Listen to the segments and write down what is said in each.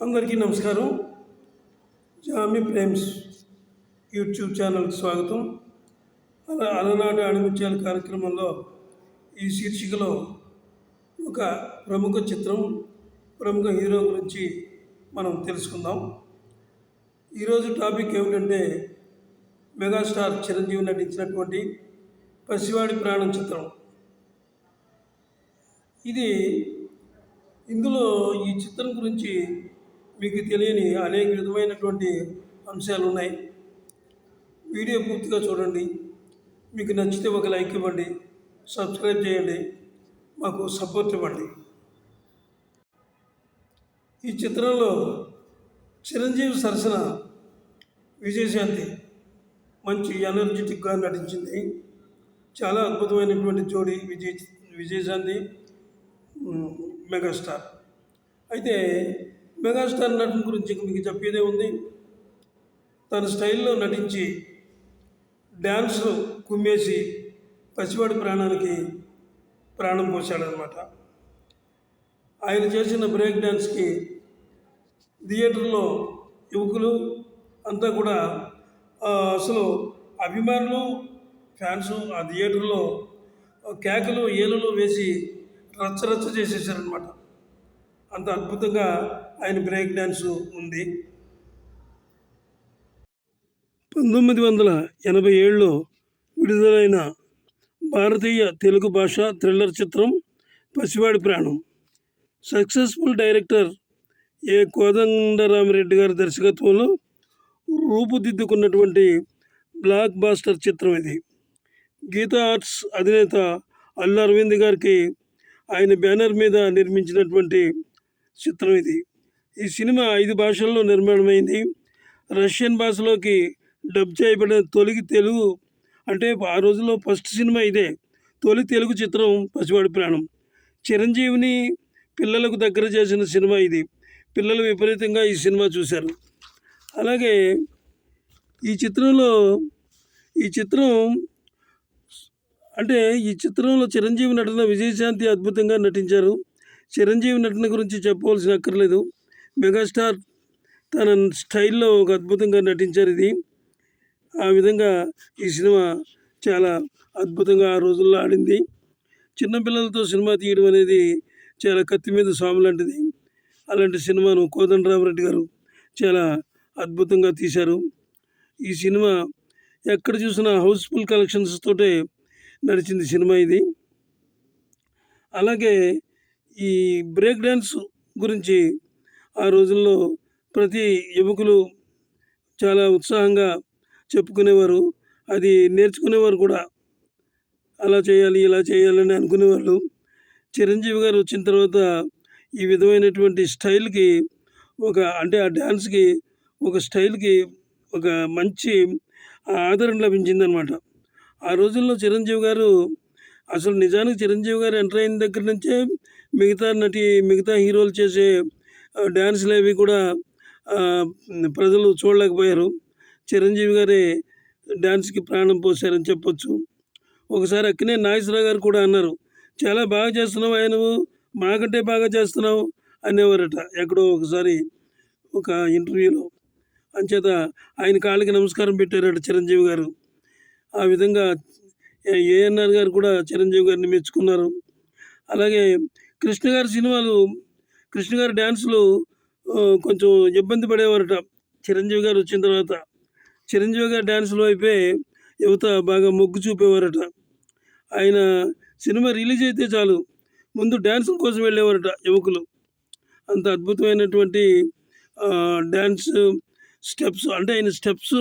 అందరికీ నమస్కారం. జామి ప్రేమ్స్ యూట్యూబ్ ఛానల్కి స్వాగతం. అలా అలనాడు అణిముత్యాల కార్యక్రమంలో ఈ శీర్షికలో ఒక ప్రముఖ చిత్రం ప్రముఖ హీరో గురించి మనం తెలుసుకుందాం. ఈరోజు టాపిక్ ఏమిటంటే మెగాస్టార్ చిరంజీవి నటించినటువంటి పసివాడి ప్రాణం చిత్రం. ఇది ఇందులో ఈ చిత్రం గురించి మీకు తెలియని అనేక విధమైనటువంటి అంశాలు ఉన్నాయి వీడియో పూర్తిగా చూడండి. మీకు నచ్చితే ఒక లైక్ ఇవ్వండి. సబ్స్క్రైబ్ చేయండి. మాకు సపోర్ట్ ఇవ్వండి. ఈ చిత్రంలో చిరంజీవి సరసన విజయశాంతి మంచి ఎనర్జెటిక్గా నటించింది. చాలా అద్భుతమైనటువంటి జోడి విజయ్ విజయశాంతి మెగాస్టార్. అయితే మెగాస్టార్ నటన గురించి మీకు చెప్పేదే ఉంది. తన స్టైల్లో నటించి డ్యాన్స్ కుమ్మేసి పసివాడి ప్రాణానికి ప్రాణం పోశాడనమాట. ఆయన చేసిన బ్రేక్ డ్యాన్స్కి థియేటర్లో యువకులు అంతా కూడా అసలు అభిమానులు ఫ్యాన్స్ ఆ థియేటర్లో కేకలు ఏలులు వేసి రచ్చరచ్చ చేసేసారనమాట. అంత అద్భుతంగా ఆయన బ్రేక్ డ్యాన్స్ ఉంది. పంతొమ్మిది వందల ఎనభై ఏడులో విడుదలైన భారతీయ తెలుగు భాష థ్రిల్లర్ చిత్రం పసివాడి ప్రాణం. సక్సెస్ఫుల్ డైరెక్టర్ ఏ కోదండరామిరెడ్డి గారి దర్శకత్వంలో రూపుదిద్దుకున్నటువంటి బ్లాక్ బాస్టర్ చిత్రం ఇది. గీతా ఆర్ట్స్ అధినేత అల్లు అరవింద్ గారికి ఆయన బ్యానర్ మీద నిర్మించినటువంటి చిత్రం ఇది. ఈ సినిమా ఐదు భాషల్లో నిర్మాణమైంది. రష్యన్ భాషలోకి డబ్ చేయబడిన తొలి తెలుగు అంటే ఆ రోజుల్లో ఫస్ట్ సినిమా ఇదే. తొలి తెలుగు చిత్రం పసివాడి ప్రాణం. చిరంజీవిని పిల్లలకు దగ్గర చేసిన సినిమా ఇది. పిల్లలు విపరీతంగా ఈ సినిమా చూశారు. అలాగే ఈ చిత్రంలో ఈ చిత్రం అంటే ఈ చిత్రంలో చిరంజీవి నటన విజయశాంతి అద్భుతంగా నటించారు. చిరంజీవి నటన గురించి చెప్పవలసిన అక్కర్లేదు. మెగాస్టార్ తన స్టైల్లో ఒక అద్భుతంగా నటించారు ఇది. ఆ విధంగా ఈ సినిమా చాలా అద్భుతంగా ఆ రోజుల్లో ఆడింది. చిన్నపిల్లలతో సినిమా తీయడం అనేది చాలా కత్తి మీద స్వామి లాంటిది. అలాంటి సినిమాను కోదండరామరెడ్డి గారు చాలా అద్భుతంగా తీశారు. ఈ సినిమా ఎక్కడ చూసినా హౌస్ఫుల్ కలెక్షన్స్ తోటే నడిచింది సినిమా ఇది. అలాగే ఈ బ్రేక్ డ్యాన్స్ గురించి ఆ రోజుల్లో ప్రతి యువకులు చాలా ఉత్సాహంగా చెప్పుకునేవారు. అది నేర్చుకునేవారు కూడా. అలా చేయాలి ఇలా చేయాలని అనుకునేవాళ్ళు. చిరంజీవి గారు వచ్చిన తర్వాత ఈ విధమైనటువంటి స్టైల్కి ఒక అంటే ఆ డ్యాన్స్కి ఒక స్టైల్కి ఒక మంచి ఆదరణ లభించిందనమాట. ఆ రోజుల్లో చిరంజీవి గారు అసలు నిజానికి చిరంజీవి గారు ఎంటర్ అయిన దగ్గర నుంచే మిగతా నటి మిగతా హీరోలు చేసే డ్యాన్సులు అవి కూడా ప్రజలు చూడలేకపోయారు. చిరంజీవి గారే డ్యాన్స్కి ప్రాణం పోశారని చెప్పొచ్చు. ఒకసారి అక్కినే నాగేశ్వరరావు గారు కూడా అన్నారు చాలా బాగా చేస్తున్నావు ఆయన మాకంటే బాగా చేస్తున్నావు అనేవారట ఎక్కడో ఒకసారి ఒక ఇంటర్వ్యూలో. అంచేత ఆయన కాళ్ళకి నమస్కారం పెట్టారట చిరంజీవి గారు. ఆ విధంగా ఏఎన్ఆర్ గారు కూడా చిరంజీవి గారిని మెచ్చుకున్నారు. అలాగే కృష్ణ గారి సినిమాలు కృష్ణ గారి డ్యాన్సులు కొంచెం ఇబ్బంది పడేవారట. చిరంజీవి గారు వచ్చిన తర్వాత. చిరంజీవి గారు డ్యాన్సుల వైపే యువత బాగా మొగ్గు చూపేవారట. ఆయన సినిమా రిలీజ్ అయితే చాలు. ముందు డ్యాన్సుల కోసం వెళ్ళేవారట యువకులు. అంత అద్భుతమైనటువంటి డ్యాన్స్ స్టెప్స్ అంటే ఆయన స్టెప్స్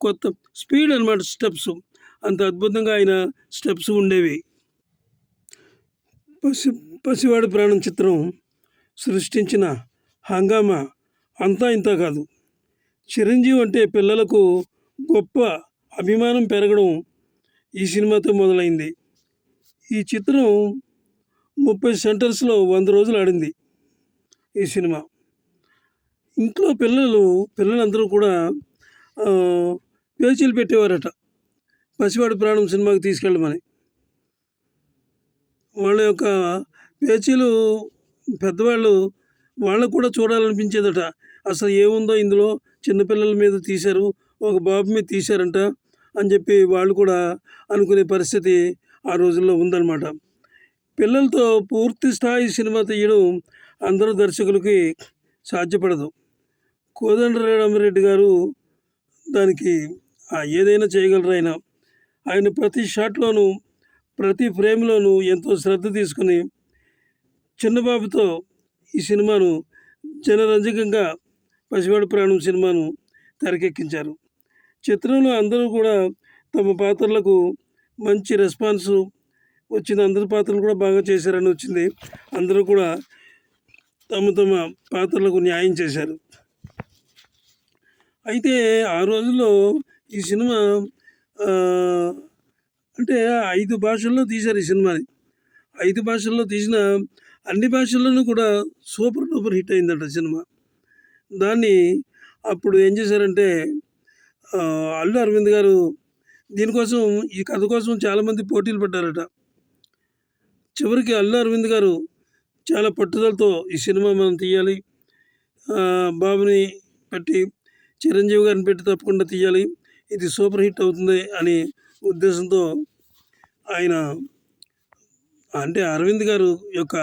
కొత్త స్పీడ్ అనమాట స్టెప్స్. అంత అద్భుతంగా ఆయన స్టెప్స్ ఉండేవి. పసి పసివాడి ప్రాణం చిత్రం. సృష్టించిన హంగామా అంతా ఇంత కాదు. చిరంజీవి అంటే పిల్లలకు గొప్ప అభిమానం పెరగడం ఈ సినిమాతో మొదలైంది. ఈ చిత్రం ముప్పై సెంటర్స్లో వంద రోజులు ఆడింది ఈ సినిమా. ఇంట్లో పిల్లలు పిల్లలందరూ కూడా పేచీలు పెట్టేవారట. పసివాడి ప్రాణం సినిమాకి తీసుకెళ్ళమని. వాళ్ళ యొక్క పేచీలు పెద్దవాళ్ళు వాళ్ళకు కూడా చూడాలనిపించేదట. అసలు ఏముందో ఇందులో చిన్నపిల్లల మీద తీశారు ఒక బాబు మీద తీశారంట అని చెప్పి వాళ్ళు కూడా అనుకునే పరిస్థితి ఆ రోజుల్లో ఉందన్నమాట. పిల్లలతో పూర్తి స్థాయి సినిమా తీయడం అందరూ దర్శకులకి సాధ్యపడదు. కోదండరామరెడ్డి గారు దానికి ఏదైనా చేయగలరు ఆయన? ఆయన ప్రతి షాట్లోనూ ప్రతి ఫ్రేమ్లోనూ ఎంతో శ్రద్ధ తీసుకుని చిన్నబాబుతో ఈ సినిమాను జనరంజకంగా పసివాడు ప్రాణం సినిమాను తెరకెక్కించారు. చిత్రంలో అందరూ కూడా తమ పాత్రలకు మంచి రెస్పాన్స్ వచ్చింది. అందరి పాత్రలు కూడా బాగా చేశారని వచ్చింది. అందరూ కూడా తమ తమ పాత్రలకు న్యాయం చేశారు. అయితే ఆ రోజుల్లో ఈ సినిమా అంటే ఐదు భాషల్లో తీశారు ఈ సినిమాని. ఐదు భాషల్లో తీసిన అన్ని భాషల్లోనూ కూడా సూపర్ డూపర్ హిట్ అయిందట సినిమా. దాన్ని అప్పుడు ఏం చేశారంటే అల్లు అరవింద్ గారు దీనికోసం ఈ కథ కోసం చాలామంది పోటీలు పడ్డారట. చివరికి అల్లు అరవింద్ గారు చాలా పట్టుదలతో ఈ సినిమా మనం తీయాలి బాబుని పెట్టి చిరంజీవి గారిని పెట్టి తప్పకుండా తీయాలి ఇది సూపర్ హిట్ అవుతుంది అని ఉద్దేశంతో ఆయన అంటే అరవింద్ గారు యొక్క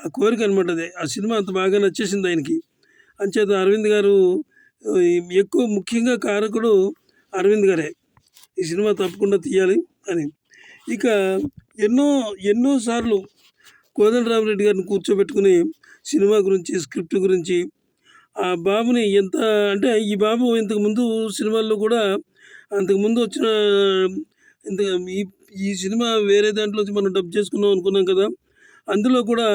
ఆ కోరిక అనమాట అది. ఆ సినిమా అంత బాగా నచ్చేసింది ఆయనకి. అంచేత అరవింద్ గారు ఎక్కువ ముఖ్యంగా కారకుడు అరవింద్ గారే. ఈ సినిమా తప్పకుండా తీయాలి అని. ఇక ఎన్నో ఎన్నో సార్లు కోదండరామరెడ్డి గారిని కూర్చోబెట్టుకుని సినిమా గురించి స్క్రిప్ట్ గురించి ఆ బాబుని ఎంత అంటే ఈ బాబు ఇంతకుముందు సినిమాల్లో కూడా అంతకుముందు వచ్చిన ఇంత ఈ ఈ సినిమా వేరే దాంట్లో మనం డబ్ చేసుకున్నాం అనుకున్నాం కదా. అందులో కూడా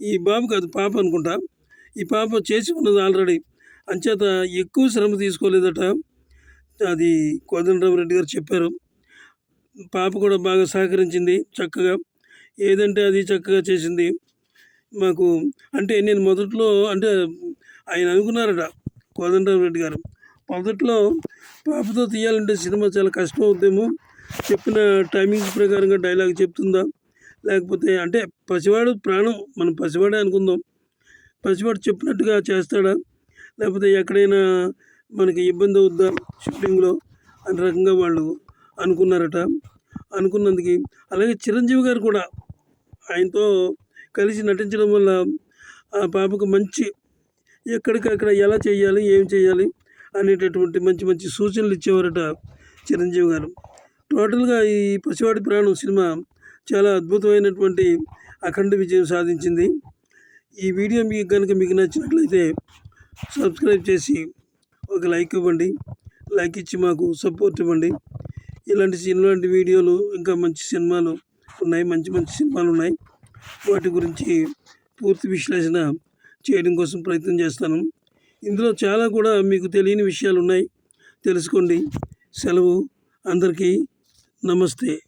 ఈ బాబుకి అది పాప అనుకుంటా. ఈ పాప చేసి ఉన్నది ఆల్రెడీ. అంచేత ఎక్కువ శ్రమ తీసుకోలేదట. అది కోదండరామరెడ్డి గారు చెప్పారు. పాప కూడా బాగా సహకరించింది చక్కగా. ఏదంటే అది చక్కగా చేసింది. మాకు అంటే నేను మొదట్లో అంటే ఆయన అనుకున్నారట కోదండరామరెడ్డి గారు. మొదట్లో పాపతో తీయాలంటే సినిమా చాలా కష్టం అవుతామో చెప్పిన టైమింగ్స్ ప్రకారంగా డైలాగ్ చెప్తుందా? లేకపోతే అంటే పసివాడు ప్రాణం మనం పసివాడే అనుకుందాం. పసివాడు చెప్పినట్టుగా చేస్తాడా? లేకపోతే ఎక్కడైనా మనకి ఇబ్బంది అవుద్దా షూటింగ్లో? అనే రకంగా వాళ్ళు అనుకున్నారట. అనుకున్నందుకు. అలాగే చిరంజీవి గారు కూడా ఆయనతో కలిసి నటించడం వల్ల ఆ పాపకు మంచి ఎక్కడికక్కడ ఎలా చేయాలి ఏం చేయాలి అనేటటువంటి మంచి మంచి సూచనలు ఇచ్చేవారట చిరంజీవి గారు. టోటల్గా ఈ పసివాడి ప్రాణం సినిమా చాలా అద్భుతమైనటువంటి అఖండ విజయం సాధించింది. ఈ వీడియో మీకు కనుక మీకు నచ్చినట్లయితే సబ్స్క్రైబ్ చేసి ఒక లైక్ ఇవ్వండి. లైక్ ఇచ్చి మాకు సపోర్ట్ ఇవ్వండి. ఇలాంటి ఇలాంటి వీడియోలు ఇంకా మంచి సినిమాలు ఉన్నాయి మంచి మంచి సినిమాలు ఉన్నాయి. వాటి గురించి పూర్తి విశ్లేషణ చేయడం కోసం ప్రయత్నం చేస్తాను. ఇందులో చాలా కూడా మీకు తెలియని విషయాలు ఉన్నాయి. తెలుసుకోండి. సెలవు. అందరికీ నమస్తే.